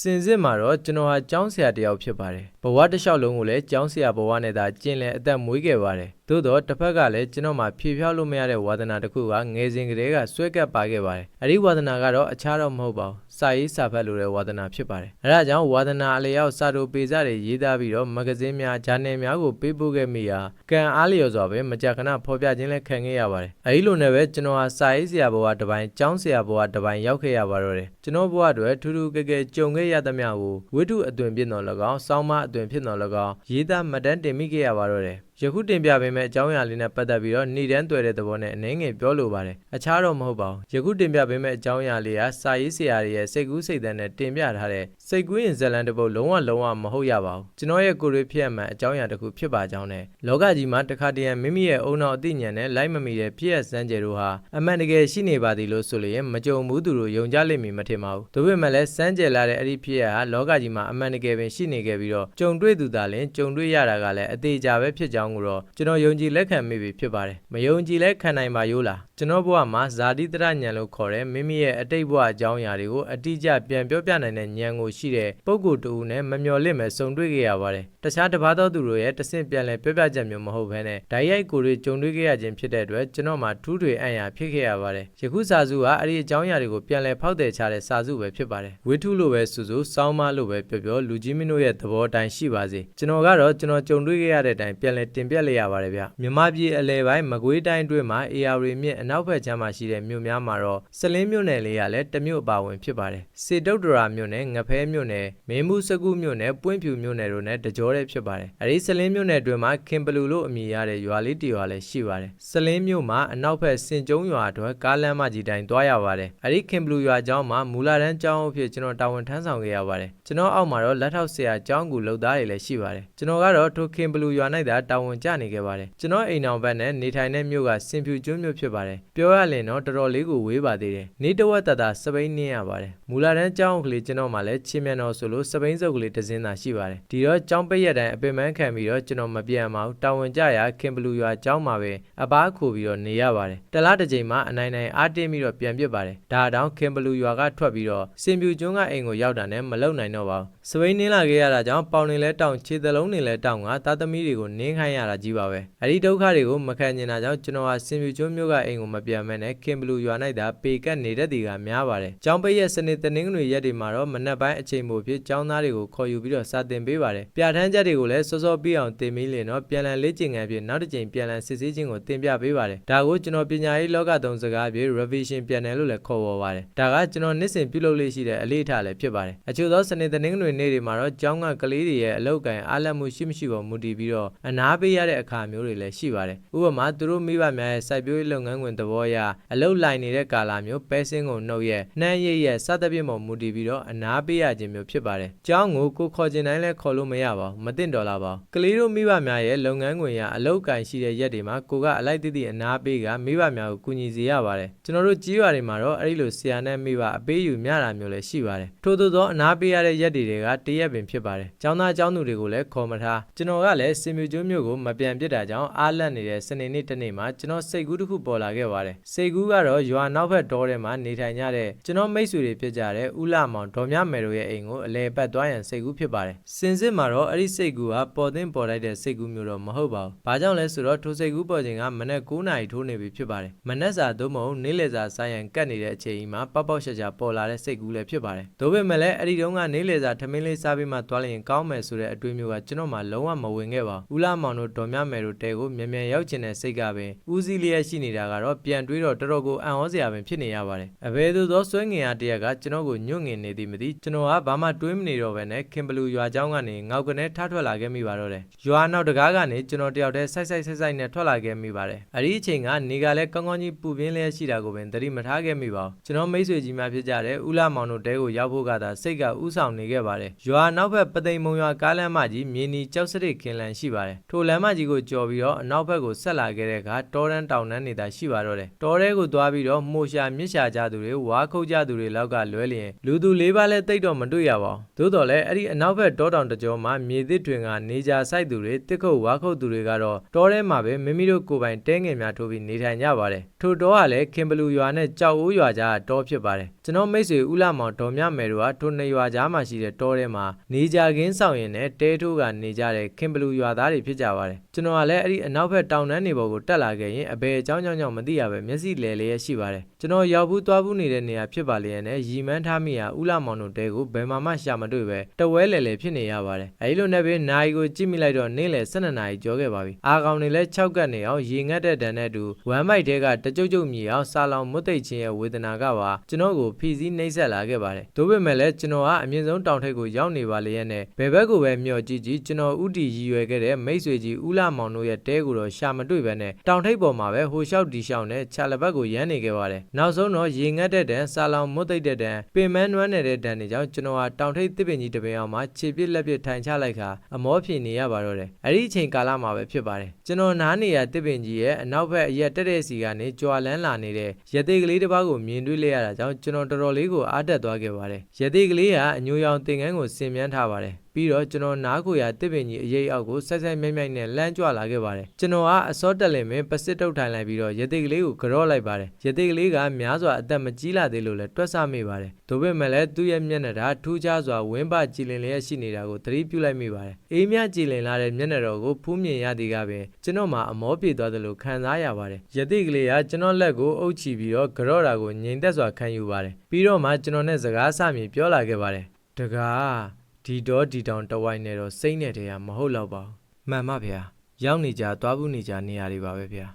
စင်စစ်မှာတော့ကျွန်တော်ဟာကျောင်းဆရာတစ်ယောက်ဖြစ်ပါတယ်ဘဝတစ်လျှောက်လုံးကိုလည်းကျောင်းဆရာဘဝနဲ့သာကျင့်လည်အသက်မွေးခဲ့ပါတယ်သို့တော့တစ်ဖက်ကလည်းကျွန်တော်မှာဖြေဖြောက်လို့မရတဲ့ဝါသနာတစ်ခုကငယ်စဉ်ကတည်းကဆွဲကပ်ပါခဲ့ပါတယ်အဲ့ဒီဝါသနာကတော့အခြားတော့မဟုတ်ပါဘူးစာရေးစာဖတ်လို့တဲ့ဝါသနာဖြစ်ပါတယ်အဲဒါကြောင့်ဝါသနာအလျောက်စာတို့ပေစာတွေရေးသားပြီးတော့မဂဇင်းများဂျာနယ်များကိုပေးပို့ခဲ့မိရာကံအားလျော်စွာပဲမကြာခဏဖော်ပြခြင်းလည်းခံခဲ့ရပါတယ်အဲဒီလိုနဲ့ပဲကျွန်တော်ဟာစာရေးဆရာဘဝတစ်ပိုင်းကျောင်းဆရာဘဝတစ်ပိုင်းရောက်ခဲ့ရပါတော့တယ်ကျွန်တော်ဘဝအတွက်ထူးထူးကဲကဲကြုံခဲ့ရသမျှကိုဝိတုအသွင်ဖြစ်တော်၎င်းစောင်းမအသွင်ဖြစ်တော်၎င်းရေးသားမှတ်တမ်းတင်မိခဲ့ရပါတော့တယ်ယခုတင်ပြပေးမယ့်အကြောင်းအရာလေးနဲ့ပတ်သက်ပြီးတော့နှိတန်းတွေ့တဲ့သဘောနဲ့အနှဲငယ်ပြောလိုပါတယ်အခြားတော့မဟုတ်ပါဘူးယခုတင်ပြပေးမယ့်အကြောင်းအရာလေးကစာရေးဆရာတွေရဲ့စိတ်ကူးစိတ်သန်းနဲ့တင်ပြထားတဲ့စိတ်ကူးရင်ဇလန်တစ်ပုဒ်လုံးဝလုံးဝမဟုတ်ရပါဘူးကျွန်တော်ရဲ့ကိုယ်ရေးဖြစ်ရမှန်အကြောင်းအရာတစ်ခုဖြစ်ပါကြောင်းနဲ့လောကကြီးမှာတစ်ခါတည်းမိမိရဲ့အုံနောက်အသိဉာဏ်နဲ့လိုက်မမီတဲ့ဖြစ်ရစမ်းကြယ်တို့ဟာအမှန်တကယ်ရှိနေပါသည်လို့ဆိုလျင်မကြုံဘူးသူတို့ယုံကြလိမ့်မည်မထင်ပါဘူးဒါပေမဲ့လည်းစမ်းကြယ်လာတဲ့အဲ့ဒီဖြစ်ရဟာလောကကြီးမှာအမှန်တကယ်ပင်ရှိနေခဲ့ပြီးတော့ကြုံတွေ့သူသာလျှင်ကြုံတွေ့ရတာကလည်းအသေးချာပဲဖြစ်ကြောင်းကိုတော့ကျွန်တော်ယုံကြည်လက်ခံမိပြီဖြစ်ပါတယ်မယုံကြည်လက်ခံနိုင်ပါရိုးလားကျွန်တော်ဘဝမှာဇာတိတရဉာဏ်လို့ခေါ်တဲ့မိမိရဲ့အတိတ်ဘဝအကြောင်းအရာတွေကိုအတိအကျပြန်ပြောပြနိုင်တဲ့ဉာဏ်ကိုရှိတဲ့ပုဂ္ဂိုလ်တူနဲ့မမျော်လင့်မဲ့စုံတွေ့ခဲ့ရပါတယ်တခြားတစ်ပါးသောသူတို့ရဲ့တဆင့်ပြန်လဲပြောပြချက်မျိုးမဟုတ်ဘဲနဲ့ဓာတ်ရိုက်ကိုယ်တွေကြုံတွေ့ခဲ့ရခြင်းဖြစ်တဲ့အတွက်ကျွန်တော်မှာထူးထွေအံ့ရဖြစ်ခဲ့ရပါတယ်ယခုစာစုကအဲ့ဒီအကြောင်းအရာတွေကိုပြန်လဲဖောက်တယ်ချတဲ့စာစုပဲဖြစ်ပါတယ်ဝိထုလို့ပဲစုစုစောင်းမလို့ပဲပြောပြောလူကြီးမင်းတို့ရဲ့သဘောအတိုင်းရှိပါစေကျွန်တော်ကတော့ကျွန်တော်ကြုံတွေ့ခဲ့ရတဲ့အတိုင်းပြန်လဲတင်ပြလိုက်ရပါတယ်ဗျမြမပြည်အလဲပိုင်းမကွေးတိုင်းအတွင်းမှာ AR မြင့်အနောက်ဘက်ခြမ်းမှာရှိတဲ့မြို့များမှာတော့စလင်းမြို့နယ်လေးကလည်းတစ်မြို့အပါဝင်ဖြစ်ပါတယ်စေတုတ်တရာမြို့နယ်ငဖဲမြို့နယ်မင်းမှုစကုမြို့နယ်ပွင့်ဖြူမြို့နယ်တို့နဲ့တကြောတဲ့ဖြစ်ပါတယ်အဲဒီစလင်းမြို့နယ်အတွင်းမှာခင်ဘလူလို့အမည်ရတဲ့ရွာလေးတစ်ရွာလည်းရှိပါတယ်စလင်းမြို့မှာအနောက်ဘက်စင်ကျုံရွာအတွက်ကားလမ်းမကြီးတိုင်းသွားရပါတယ်အဲဒီခင်ဘလူရွာကျောင်းမှာမူလာတန်းကျောင်းအဖြစ်ကျွန်တော်တာဝန်ထမ်းဆောင်ခဲ့ရပါတယ်ကျွန်တော်အောက်မှာတော့လက်ထောက်ဆရာကျောင်းကူလုပ်သားတွေလည်းရှိပါတယ်ကျွန်တော်ကတော့ထိုခင်ဘလူရွာ၌သာတာဝန်ကျနေခဲ့ပါတယ်ကျွန်တော်အိမ်အောင်ဘက်နဲ့နေထိုင်တဲ့မြို့ကစင်ဖြူကျွန်းမြို့ဖြစ်ပါတယ်ပြောရရင်တော့တော်တော်လေးကိုဝေးပါသေးတယ်နေတဝက်တတာစပိန်နင်းရပါတယ်မူလာတန်းကျောင်းကလေးကျွန်တော်မှလည်းချင်းမြန်တော်ဆိုလို့စပိန်စုပ်ကလေးတစ်စင်းသာရှိပါတယ်ဒီတော့ကျောင်းပိတ်ရက်တိုင်းအပင်ပန်းခံပြီးတော့ကျွန်တော်မပြန်ပါဘူးတာဝန်ကျရာခင်ဘလူရွာကျောင်းမှာပဲအပားခိုပြီးတော့နေရပါတယ်တလားတစ်ချိန်မှာအနိုင်နိုင်အားတင်းပြီးတော့ပြန်ပြစ်ပါတယ်ဒါတောင်ခင်ဘလူရွာကထွက်ပြီးတော့စင်ဖြူကျွန်းကအိမ်ကိုရောက်တာနဲ့မလုံနိုင်တော့ပါဘူးစပိန်နင်းလာခဲ့ရတာကြောင့်ပေါင်နေလဲတောင်ခြေသလုံးနေလဲတောင်ကသားသမီးတွေကိုနင်းခိုင်းရတာကြီးပါပဲအဲ့ဒီဒုက္ခတွေကိုမခံကျင်တာကြောင့်ကျွန်တော်ဟာစင်ဖြူကျွန်းမြို့ကအိမ်ကိုမပြန်မဲနဲ့ခင်ဘလူရွာ၌သာပေကတ်နေတဲ့တီကများပါတယ်။ကျောင်းပိတ်ရက်စနေတနင်္ဂနွေရက်တွေမှာတော့မနက်ပိုင်းအချိန်မို့ဖြစ်ကျောင်းသားတွေကိုခေါ်ယူပြီးတော့စာသင်ပေးပါတယ်။ပြဋ္ဌာန်းချက်တွေကိုလည်းစောစောပြီးအောင်သင်ပြီးလင်တော့ပြန်လည်လေ့ကျင့်ခန်းဖြစ်နောက်တစ်ချိန်ပြန်လည်စစ်ဆေးခြင်းကိုသင်ပြပေးပါတယ်။ဒါကိုကျွန်တော်ပညာရေးလောကသုံးစကားအဖြစ် revision ပြန်တယ်လို့လည်းခေါ်ဝေါ်ပါတယ်။ဒါကကျွန်တော်နှစ်စဉ်ပြုလုပ်လေ့ရှိတဲ့အလေးထားလည်းဖြစ်ပါတယ်။အချို့သောစနေတနင်္ဂနွေနေ့တွေမှာတော့ကျောင်းကကလေးတွေရဲ့အလောက်ကန်အားလက်မှုရှိမရှိပေါ်မူတည်ပြီးတော့အနာပေးရတဲ့အခါမျိုးတွေလည်းရှိပါတယ်။ဥပမာသူတို့မိဘများရဲ့စိုက်ပျိုးရေးလုပ်ငန်းခွင်သဘောအရအလုတ်လိုက်နေတဲ့ကာလမျိုးပဲစင်းကုန်နှုတ်ရဲ့နှမ်းရည်ရဲ့စသဖြင့်ပေါ်မူတည်ပြီးတော့အနာပေးရခြင်းမျိုးဖြစ်ပါတယ်။ကျောင်းကိုကိုခေါ်ခြင်းတိုင်းလည်းခေါ်လို့မရပါဘူး။မသင့်တော်လာပါဘူး။ကလေးတို့မိဘများရဲ့လုပ်ငန်းခွင်ရအလုတ်ကန်ရှိတဲ့ရက်တွေမှာကိုကအလိုက်တည်တည်အနာပေးကမိဘများကိုကူညီစေရပါတယ်။ကျွန်တော်တို့ကြီးရွာတွေမှာတော့အဲ့ဒီလိုဆရာနဲ့မိဘအပေးယူမျှတာမျိုးလည်းရှိပါတယ်။ထို့သောသောအနာပေးရတဲ့ရက်တွေကတရက်ပင်ဖြစ်ပါတယ်။ကျောင်းသားကျောင်းသူတွေကိုလည်းခေါ်မထား။ကျွန်တော်ကလည်းစင်မြူကျွန်းမျိုးကိုမပြန်ပြစ်တာကြောင့်အားလက်နေတဲ့စနေနေ့တစ်နေ့မှာကျွန်တော်စိတ်ကူးတစ်ခုပေါ်လာခဲ့ပါတယ်။စိတ်ကူးကတော့ရွာနောက်ဘက်တောထဲမှာနေထိုင်ကြတဲ့ကျွန်တော်မိတ်ဆွေတွေဖြစ်ကြတဲ့ဦးလာမောင်ဒေါ်မြမယ်တို့ရဲ့အိမ်ကိုအလဲပတ်သွားရန်စိတ်ကူးဖြစ်ပါတယ်။စင်စစ်မှာတော့အဲ့ဒီစိတ်ကူးကပေါ်သိမ့်ပေါ်လိုက်တဲ့စိတ်ကူးမျိုးတော့မဟုတ်ပါဘူး။ဘာကြောင့်လဲဆိုတော့ထိုစိတ်ကူးပေါ်ခြင်းကမနက်9နာရီထိုးနေပြီဖြစ်ပါတယ်။မနက်စာသို့မဟုတ်နေ့လယ်စာစားရန်ကတ်နေတဲ့အချိန်မှာပေါက်ပေါက်ရှာရှာပေါ်လာတဲ့စိတ်ကူးလည်းဖြစ်ပါတယ်။ဒါပေမဲ့လည်းအဲ့ဒီတုန်းကနေ့လယ်စာထမင်းလေးစားပြီးမှသွားလိုက်ရင်ကောင်းမယ်ဆိုတဲ့အတွေးမျိုးကကျွန်တော်မှလုံးဝမဝင်ခဲ့ပါဘူး။ဦးလာမောင်တိဒေါ်မြမယ်တို့တဲကိုမြန်မြန်ရောက်ချင်တဲ့စိတ်ကပင်ဦးစီးလျက်ရှိနေတာကတော့ပြန်တွေးတော့တော်တော်ကိုအံ့ဩစရာပင်ဖြစ်နေရပါတယ်။အဘယ်သို့သောဆွဲငင်အားတရက်ကကျွန်တော်ကိုညွန့်ငင်နေသည်မသိကျွန်တော်ကဘာမှတွေးမနေတော့ဘဲနဲ့ခင်ဘလူရွာเจ้าကနေငေါက်ကနေထထွက်လာခဲ့မိပါတော့တယ်။ရွာနောက်တကားကနေကျွန်တော်တယောက်တည်းဆိုက်ဆိုက်ဆိုက်ဆိုက်နဲ့ထွက်လာခဲ့မိပါတယ်။အဲ့ဒီအချိန်ကနေကလည်းကောင်းကောင်းကြီးပူပြင်းလျက်ရှိတာကိုပင်သတိမထားခဲ့မိပါဘူး။ကျွန်တော်မိတ်ဆွေကြီးများဖြစ်ကြတဲ့ဦးလာမောင်တို့တဲကိုရောက်ဖို့ကသာစိတ်ကဥဆောင်နေခဲ့ပါတယ်။ရွာနောက်ဘက်ပသိမ်မုံရွာကားလမ်းမကြီးမြေနီကျောက်စရစ်ခင်လန်ရှိပါတယ်။ထို လမ်းမကြီးကိုကျော်ပြီးတော့အနောက်ဘက်ကိုဆက်လာခဲ့တဲ့အခါတောတန်းတောင်တန်းနေတာရှိပါတော့တယ်တောထဲကိုသွားပြီးတော့မှုရှာမြစ်ရှာကြသူတွေဝါခုတ်ကြသူတွေလောက်ကလွဲလျင်လူသူလေးပါးလည်းတိတ်တော့မတွေ့ရပါဘူးသို့တော်လည်းအဲ့ဒီအနောက်ဘက်တောတောင်တစ်ကြောမှာမြေသစ်တွင်ကနေကြဆိုင်သူတွေတစ်ခုတ်ဝါခုတ်သူတွေကတော့တောထဲမှာပဲမိမိတို့ကိုယ်ပိုင်တဲငယ်များထိုးပြီးနေထိုင်ကြပါတယ်ထို့တောကလည်းခင်ဘလူရွာနဲ့ကြောက်အိုးရွာကြားကတောဖြစ်ပါတယ်ကျွန်တော်မိတ်ဆွေဦးလာမောင်ဒေါ်မြမယ်တို့ကထိုနှစ်ရွာကြားမှာရှိတဲ့တောထဲမှာနေကြခင်းဆောင်ရင်နဲ့တဲထိုးကနေကြတဲ့ခင်ဘလူရွာသားတွေဖြစ်ကြပါတယ်ကျွန်တော်ကလည်းအဲ့ဒီအနောက်ဘက်တောင်တန်းတွေပေါ်ကိုတက်လာခဲ့ရင်အဘယ်အကြောင်းကြောင့်ကြောင့်မသိရပဲမျက်စိလဲလျက်ရှိပါတယ်ကျွန်တော်ရောက်ဘူးသွားဘူးနေတဲ့နေရာဖြစ်ပါလျက်နဲ့ရီမန်းထားမိရာဦးလာမောင်တို့တဲကိုဘယ်မှမှရှာမတွေ့ပဲတဝဲလဲလဲဖြစ်နေရပါတယ်အဲဒီလိုနဲ့ပဲနိုင်ကိုကြည့်မိလိုက်တော့နေ့လယ်12နာရီကျော်ခဲ့ပါပြီအာကောင်တွေလည်း6ကတ်နေအောင်ရေငတ်တဲ့တန်နဲ့အတူဝမ်းမိုက်တဲကတကြုတ်ကြုတ်မြည်အောင်စာလောင်မွတ်သိပ်ခြင်းရဲ့ဝေဒနာကပါကျွန်တော်ကိုဖီစည်းနှိမ့်ဆက်လာခဲ့ပါတယ်ဒါပေမဲ့လည်းကျွန်တော်ကအမြင့်ဆုံးတောင်ထိပ်ကိုရောက်နေပါလျက်နဲ့ဘယ်ဘက်ကိုပဲမျှော်ကြည့်ကြည့်ကျွန်တော်ဥတီရည်ရွယ်ခဲ့တဲ့မိတ်ဆွေကြီးဦးလာမောင်တို့ရဲ့တဲကိုတော့ရှာမတွေ့ပဲနဲ့တောင်ထိပ်ပေါ်မှာပဲဟိုလျှောက်ဒီလျှောက်နဲ့ခြာလဘက်ကိုရမ်းနေခဲ့ပါတယ်နောက်ဆုံးတော့ရေငတ်တဲ့တန်စာလောင်မွတ်သိပ်တဲ့တန်ပင်မနွမ်းနေတဲ့တန်တွေကြောင့်ကျွန်တော်ဟာတောင်ထိပ်တစ်ပင်ကြီးတစ်ပင်အောင်မှာခြေပစ်လက်ပစ်ထိုင်ချလိုက်ခါအမောဖြေနေရပါတော့တယ်အဲ့ဒီအချိန်ကာလမှာပဲဖြစ်ပါတယ်ကျွန်တော်နားနေရတစ်ပင်ကြီးရဲ့အနောက်ဘက်အရက်တက်တဲ့စီကနေကြွာလန်းလာနေတဲ့ရသေးကလေးတစ်ပါးကိုမြင်တွေ့လိုက်ရတာကြောင့်ကျွန်တော်တော်တော်လေးကိုအားတက်သွားခဲ့ပါတယ်ရသေးကလေးကအညိုရောင်သင်ကန်းကိုဆင်မြန်းထားပါတယ် ပြီးတော့ကျွန်တော်နားကိုရတစ်ပင်ကြီးအရေးအောက်ကိုဆက်ဆက်မြိုက်မြိုက်နဲ့လမ်းကြွလာခဲ့ပါတယ်ကျွန်တော်ကအစောတက်လင်မင်းပစစ်တုတ်ထိုင်လိုက်ပြီးတော့ရတိကလေးကိုကြော့လိုက်ပါတယ်ရတိကလေးကများစွာအသက်မကြီးလာသေးလို့လည်းတွက်ဆမိပါတယ်ဒါပေမဲ့လည်းသူ့ရဲ့မျက်နှာဓာတ်ထူးခြားစွာဝင်းပကြည်လင်လျက်ရှိနေတာကိုသတိပြုလိုက်မိပါတယ်အေးမြကြည်လင်လာတဲ့မျက်နှာတော်ကိုဖူးမြင်ရသည်ကပင်ကျွန်တော်မှာအမောပြေသွားသလိုခံစားရပါတယ်ရတိကလေးကကျွန်တော်လက်ကိုအုပ်ချပြီးတော့ကြော့တာကိုငြိမ်သက်စွာခံယူပါတယ်ပြီးတော့မှကျွန်တော်နဲ့စကားဆမြင်ပြောလာခဲ့ပါတယ်တကား ဒီတော့ဒီတောင်တဝိုင်းနဲ့တော့စိတ်နဲ့တည်းကမဟုတ်တော့ပါဘူးမှန်ပါဗျာရောက်နေကြသွားဘူးနေကြနေရာတွေပါပဲဗျာ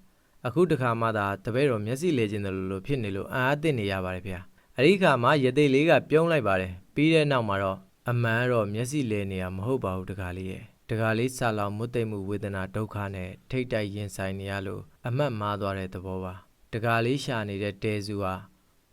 အခုတခါမှသာတပည့်တော်မျက်စိလဲခြင်းတယ်လို့လို့ဖြစ်နေလို့အာအသင့်နေရပါတယ်ဗျာအဲ့ဒီခါမှရသိလေးကပြုံးလိုက်ပါတယ်ပြီးတဲ့နောက်မှာတော့အမှန်တော့မျက်စိလဲနေရမဟုတ်ပါဘူးတခါလေးရဲ့တခါလေးဆာလောင်မွတ်သိမ့်မှုဝေဒနာဒုက္ခနဲ့ထိတ်တိုက်ရင်ဆိုင်နေရလို့အမတ်မားသွားတဲ့သဘောပါတခါလေးရှာနေတဲ့တဲစုဟာ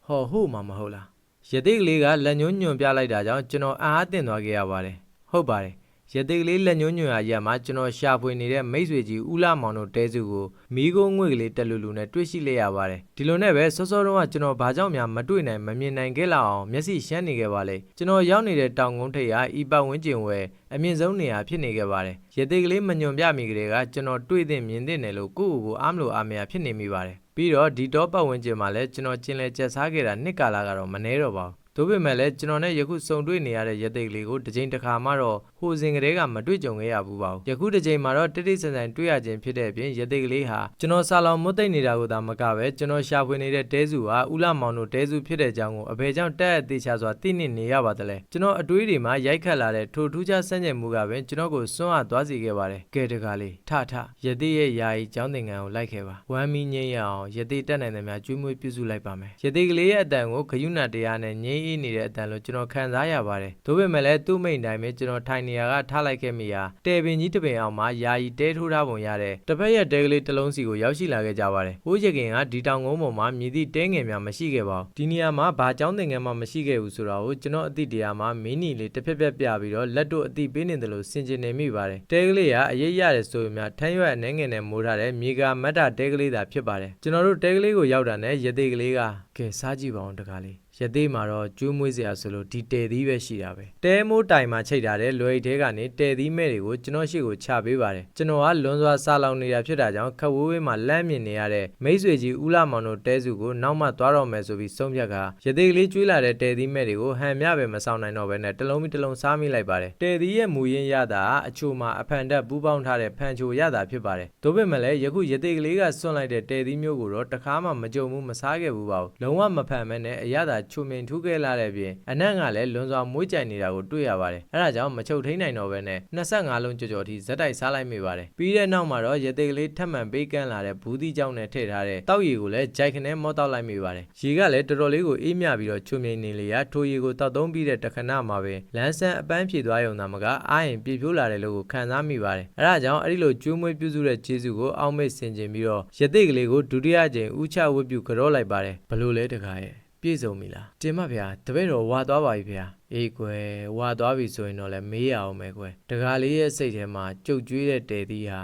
ဟောဟုတ်မှာမဟုတ်လား ရတိတ်ကလေးကလက်ညှိုးညွန်ပြလိုက်တာကြောင့်ကျွန်တော်အားအသင့်သွားခဲ့ရပါတယ်ဟုတ်ပါတယ်ရတိတ်ကလေးလက်ညှိုးညွန်ရရက်မှာကျွန်တော်ရှာဖွေနေတဲ့မိတ်ဆွေကြီးဦးလာမောင်တို့တဲစုကိုမိကုန်းငွေကလေးတက်လူလူနဲ့တွေ့ရှိလိုက်ရပါတယ်ဒီလိုနဲ့ပဲစောစောတုန်းကကျွန်တော်ဘာကြောင့်များမတွေ့နိုင်မမြင်နိုင်ခဲ့လောက်အောင်မျက်စိရှမ်းနေခဲ့ပါလေကျွန်တော်ရောက်နေတဲ့တောင်ကုန်းထိပ်ဟာဤပတ်ဝန်းကျင်ဝဲအမြင့်ဆုံးနေရာဖြစ်နေခဲ့ပါတယ်ရတိတ်ကလေးမညွန်ပြမိကလေးကကျွန်တော်တွေ့တဲ့မြင်တဲ့နယ်လို့ကိုယ့်ကိုယ်ကိုအားမလို့အားမရဖြစ်နေမိပါတယ် ပြီးတော့ဒီတော့ပတ်ဝန်းကျင်မှာလည်းကျွန်တော်ကျင်လဲကျက်စားခဲ့တာနှစ်ကာလကတော့မနှဲတော့ပါဘူး ဒါပေမဲ့လည်းကျွန်တော်နဲ့ယခုစုံတွေ့နေရတဲ့ရသိက်ကလေးကိုတစ်ချိန်တစ်ခါမှတော့ဟိုစဉ်ကလေးကမတွေ့ကြုံခဲ့ရဘူးပါဘူးယခုတစ်ချိန်မှာတော့တိတိဆန်ဆန်တွေ့ရခြင်းဖြစ်တဲ့အပြင်ရသိက်ကလေးဟာကျွန်တော်ဆာလောင်မွတ်သိမ့်နေတာကိုသာမကပဲကျွန်တော်ရှာဖွေနေတဲ့တဲစုဟာဦးလမောင်တို့တဲစုဖြစ်တဲ့အကြောင်းကိုအဘယ်ကြောင့်တက်အသေးချာစွာသိနေနေရပါသလဲကျွန်တော်အတွေးတွေမှာရိုက်ခတ်လာတဲ့ထိုထူးခြားစမ်းကြင်မှုကပင်ကျွန်တော်ကိုစွန့်အားသွားစေခဲ့ပါတယ်ကဲတကားလေးထထရသိရဲ့ယာယီကျောင်းသင်ခန်းကိုလိုက်ခဲ့ပါဝမ်းမီငိမ့်ရအောင်ရသိတက်နိုင်တဲ့များကျွေးမွေးပြုစုလိုက်ပါမယ်ရသိကလေးရဲ့အတန်ကိုဂယုဏတရားနဲ့ငြိမ်းအေးနေတဲ့အတန်လို့ကျွန်တော်ခံစားရပါတယ်ဒါပေမဲ့လည်းသူ့မိန်တိုင်းပဲကျွန်တော်ထိုင်နေရကထားလိုက်ခဲ့မိရာတဲပင်ကြီးတစ်ပင်အောင်မှာယာယီတဲထိုးထားပုံရတဲ့တစ်ဖက်ရဲ့တဲကလေးတစ်လုံးစီကိုရောက်ရှိလာခဲ့ကြပါတယ်ဟိုးရခင်ကဒီတောင်ကုန်းပေါ်မှာမြည်သည့်တဲငယ်များမရှိခဲ့ပါဘူးဒီနေရာမှာဘာကြောင်းသင်ငယ်မှမရှိခဲ့ဘူးဆိုတာကိုကျွန်တော်အသည့်တရားမှာမင်းနီလေးတစ်ဖက်ဖက်ပြပြီးတော့လက်တို့အသည့်ပေးနေတယ်လို့ဆင်ခြင်နေမိပါတယ်တဲကလေးကအရေးရတယ်ဆိုရင်များထမ်းရွက်အနေငယ်နဲ့မိုးထားတဲ့မြေကာမတ်တာတဲကလေးသာဖြစ်ပါတယ်ကျွန်တော်တို့တဲကလေးကိုရောက်တာနဲ့ရသေးကလေးကကဲစားကြည့်ပါအောင်တကားလေး ရသေးမှာတော့ကျွေးမွေးစရာဆိုလို့ဒီတဲသီးပဲရှိတာပဲတဲမိုးတိုင်မှာချိတ်ထားတဲ့လွယ်ထဲကနေတဲသီးမဲ့တွေကိုကျွန်တော်ရှိကိုချပေးပါတယ်ကျွန်တော်ကလွန်စွာစားလောင်နေတာဖြစ်တာကြောင့်ခက်ဝေးဝေးမှာလမ်းမြင်နေရတဲ့မိတ်ဆွေကြီးဦးလာမောင်တို့တဲစုကိုနောက်မှသွားတော့မယ်ဆိုပြီးဆုံးဖြတ်ကရသေးကလေးကျွေးလာတဲ့တဲသီးမဲ့တွေကိုဟန်မြပဲမဆောင်နိုင်တော့ဘဲနဲ့တစ်လုံးပြီးတစ်လုံးစားမိလိုက်ပါတယ်တဲသီးရဲ့မူရင်းရတာအချိုမှာအဖန်တက်ပူးပေါင်းထားတဲ့ဖန်ချိုရတာဖြစ်ပါတယ်ဒါပေမဲ့လည်းယခုရသေးကလေးကစွန့်လိုက်တဲ့တဲသီးမျိုးကိုတော့တခါမှမကြုံဘူးမစားခဲ့ဘူးပါဘူးလုံးဝမဖန်မဲနဲ့အရသာချုံမြင်ထူးခဲ့လာတဲ့ပြင်အနက်ကလည်းလွန်စွာမွေးကြိုင်နေတာကိုတွေ့ရပါတယ်အဲဒါကြောင့်မချုပ်ထိန်နိုင်တော့ဘဲနဲ့25လုံးကြော်ကြော်ထိဇက်တိုက်စားလိုက်မိပါတယ်ပြီးတဲ့နောက်မှာတော့ရသေးကလေးထပ်မံပေးကမ်းလာတဲ့ဘူးသီးကြောင်းနဲ့ထည့်ထားတဲ့တောက်ရည်ကိုလည်းဂျိုက်ခနဲမော့တောက်လိုက်မိပါတယ်ရေကလည်းတော်တော်လေးကိုအေးမြပြီးတော့ချုံမြင်နေလေရာထိုရည်ကိုတောက်သုံးပြီးတဲ့တခဏမှာပဲလန်းဆန်းအပန်းဖြေသွားရုံသာမကအားရင်ပြေဖြိုးလာတယ်လို့ခံစားမိပါတယ်အဲဒါကြောင့်အဲ့ဒီလိုကျွေးမွေးပြုစုတဲ့ကျေးဇူးကိုအောက်မေ့ဆင်ခြင်ပြီးတော့ရသေးကလေးကိုဒုတိယကြိမ်ဥချဝတ်ပြုကြောလိုက်ပါတယ်ဘလို့လဲတခါရဲ့ ပြည့်စုံပြီလားတင်မဗျာတပည့်တော်ဝါသွားပါပြီဗျာအေးကွယ်ဝါသွားပြီဆိုရင်တော့လည်းမေးရအောင်မယ်ကွယ်တကားလေးရဲ့စိတ်ထဲမှာကြုတ်ကျွေးတဲ့တဲသီးဟာ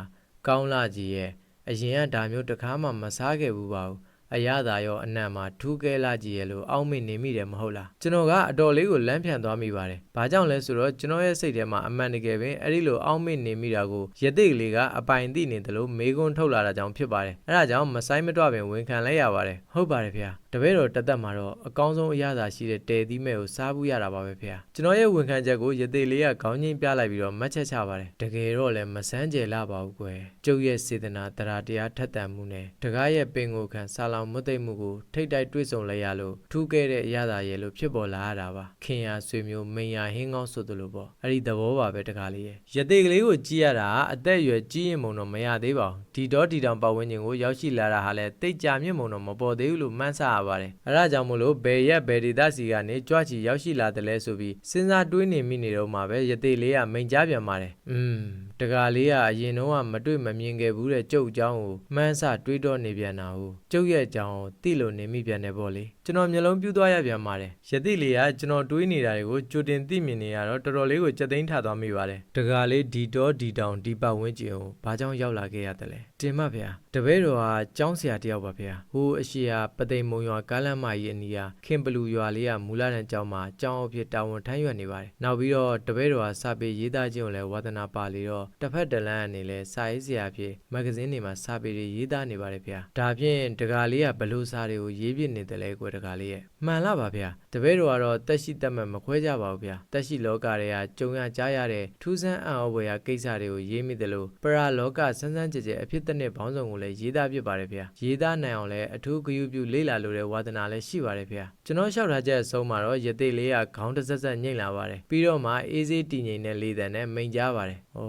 ကောင်းလာကြီးရဲ့အရင်ကဒါမျိုးတစ်ခါမှမစားခဲ့ဘူးပါဘူး အရသာရောအနံ့မှာထူးကဲလာကြည့်ရဲ့လို့အောက်မေ့နေမိတယ်မဟုတ်လားကျွန်တော်ကအတော်လေးကိုလမ်းဖြန်သွားမိပါတယ်။ဘာကြောင့်လဲဆိုတော့ကျွန်တော်ရဲ့စိတ်ထဲမှာအမှန်တကယ်ပဲအဲ့ဒီလိုအောက်မေ့နေမိတာကိုရတိတ်ကလေးကအပိုင်သိနေတယ်လို့မေးခွန်းထုတ်လာတာကြောင့်ဖြစ်ပါတယ်။အဲ့ဒါကြောင့်မဆိုင်မတော့ပင်ဝန်ခံလိုက်ရပါတယ်။ဟုတ်ပါတယ်ဖေ။တပည့်တော်တက်တက်မှာတော့အကောင်းဆုံးအရသာရှိတဲ့တဲသီးမဲ့ကိုစားဘူးရတာပါပဲဖေ။ကျွန်တော်ရဲ့ဝန်ခံချက်ကိုရတိတ်လေးကခေါင်းချင်းပြလိုက်ပြီးတော့မှတ်ချက်ချပါတယ်။တကယ်တော့လည်းမဆန်းကျယ်လာပါဘူးကွယ်။ကျုပ်ရဲ့စေတနာတရားတရားထက်သန်မှုနဲ့တကားရဲ့ပင်ကိုခံဆာလောင်မွတ်သိမ့်မှုကိုထိတ်တိုက်တွေ့ဆုံလိုက်ရလို့ထူးခဲ့တဲ့အရသာရဲ့လို့ဖြစ်ပေါ်လာရတာပါခင်ရဆွေမျိုးမိန်ရဟင်းကောင်းဆိုသလိုပေါ့အဲ့ဒီသဘောပါပဲတကားလေးရဲ့ရတိတ်ကလေးကိုကြည့်ရတာအသက်အရွယ်ကြီးရင်မုံတော့မရသေးပါဘူးဒီတော့ဒီတောင်ပတ်ဝန်းကျင်ကိုရောက်ရှိလာတာဟာလည်းတိတ်ကြမြင့်မုံတော့မပေါ်သေးဘူးလို့မှန်းဆရပါတယ်အဲ့ဒါကြောင့်မို့လို့ဘယ်ရက်ဘယ်ဒေသစီကနေကြွချီရောက်ရှိလာတယ်လဲဆိုပြီးစဉ်းစားတွေးနေမိနေတော့မှပဲရတိတ်လေးကမိန်ကြားပြန်ပါတယ်อืมတကားလေးကအရင်တော့ကမတွေ့မမြင်ခဲ့ဘူးတဲ့ကျုပ်အကြောင်းကိုမှန်းဆတွေးတော့နေပြန်တာဟုတ်ကျုပ်ရဲ့အကြောင်းကိုသိလို့နေမိပြန်တယ်ပေါ့လေကျွန်တော်မျိုးလုံးပြူးသွားရပြန်ပါတယ်ရတိလေးကကျွန်တော်တွေးနေတာတွေကိုကြိုတင်သိမြင်နေရတော့တော်တော်လေးကိုကြက်သိမ်းထသွားမိပါတယ်တကားလေးဒီတော့ဒီတောင်ဒီပတ်ဝန်းကျင်ကိုဘာကြောင့်ရောက်လာခဲ့ရတယ်လဲတင်မဗျာတပည့်တော်ဟာကျောင်းဆရာတယောက်ပါဗျာဟိုအရှိယာပသိမ်မုံရွာကားလမ်းမကြီးအနီးကခင်ဘလူရွာလေးကမူလတန်းကျောင်းမှာကျောင်းအဖြစ်တာဝန်ထမ်းရွက်နေပါတယ်နောက်ပြီးတော့တပည့်တော်ဟာစာပေရေးသားခြင်းကိုလည်းဝါသနာပါလေတော့တစ်ဖက်တစ်လမ်းအနေနဲ့စာရေးဆရာဖြစ်မဂဇင်းတွေမှာစာပေတွေရေးသားနေပါတယ်ဗျာဒါဖြင့်တကားလေးကဘလို့စာတွေကိုရေးပြနေတယ်လဲကွယ်တကားလေးရဲ့မှန်လားပါဗျာတပည့်တော်ကတော့တက်ရှိတက်မဲ့မခွဲကြပါဘူးဗျာတက်ရှိလောကတွေကကြုံရကြားရတဲ့ထူးဆန်းအံ့ဩဖွယ်ရာကိစ္စတွေကိုရေးမိတယ်လို့ပရာလောကစန်းစန်းကြဲကြဲအဖြစ်တစ်နှစ်ဘောင်းဆောင်ကိုလည်းရေးသားပြပါတယ်ဗျာရေးသားနိုင်အောင်လည်းအထူးဂရုပြုလေ့လာလိုတဲ့ဝါသနာလည်းရှိပါတယ်ဗျာကျွန်တော်လျှောက်ထားချက်အဆုံးမှာတော့ရသေးလေးကခေါင်းတစ်ဆက်ဆက်ညှိမ့်လာပါတယ်ပြီးတော့မှအေးစေးတည်ငြိမ်တဲ့လေးတန်နဲ့မိန်ကြားပါတယ်ဩ